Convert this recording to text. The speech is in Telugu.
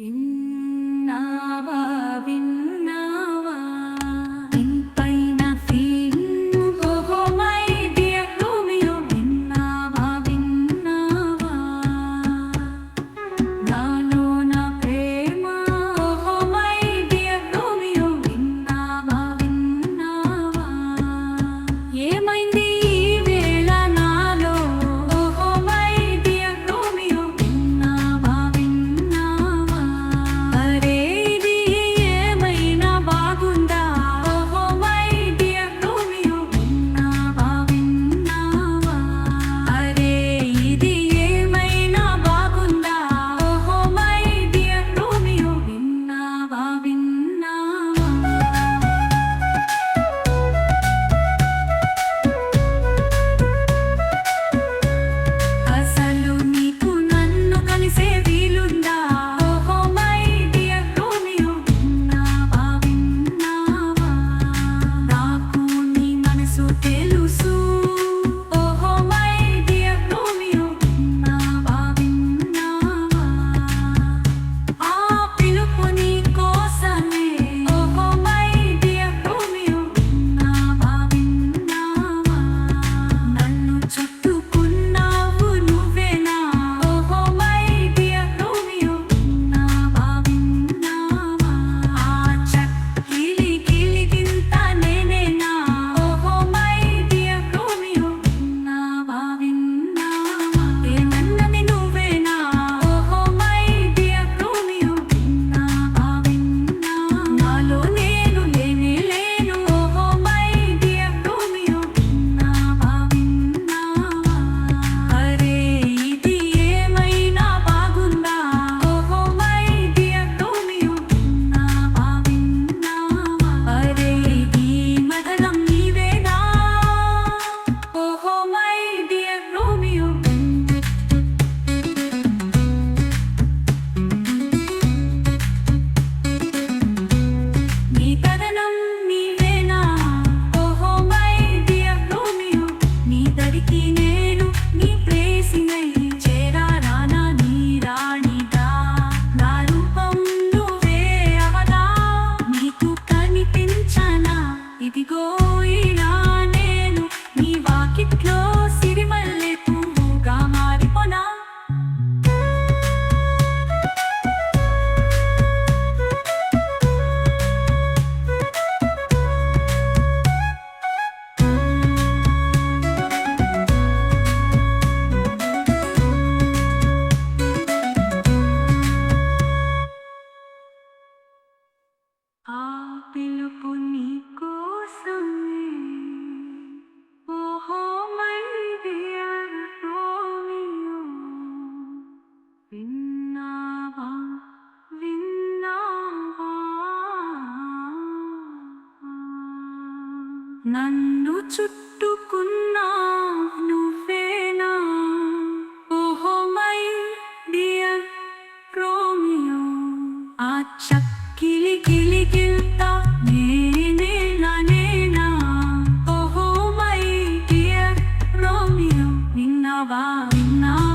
പിന്നാവാവിൻ నన్ను చుట్టుకున్నా నువ్వేనా? ఓహో మై డియర్ రోమియో. ఆ చక్కిలి కిలి గిల్తా నేనేనా నేనా ఓహో డియర్ రోమియో. నిన్నవా నేనా?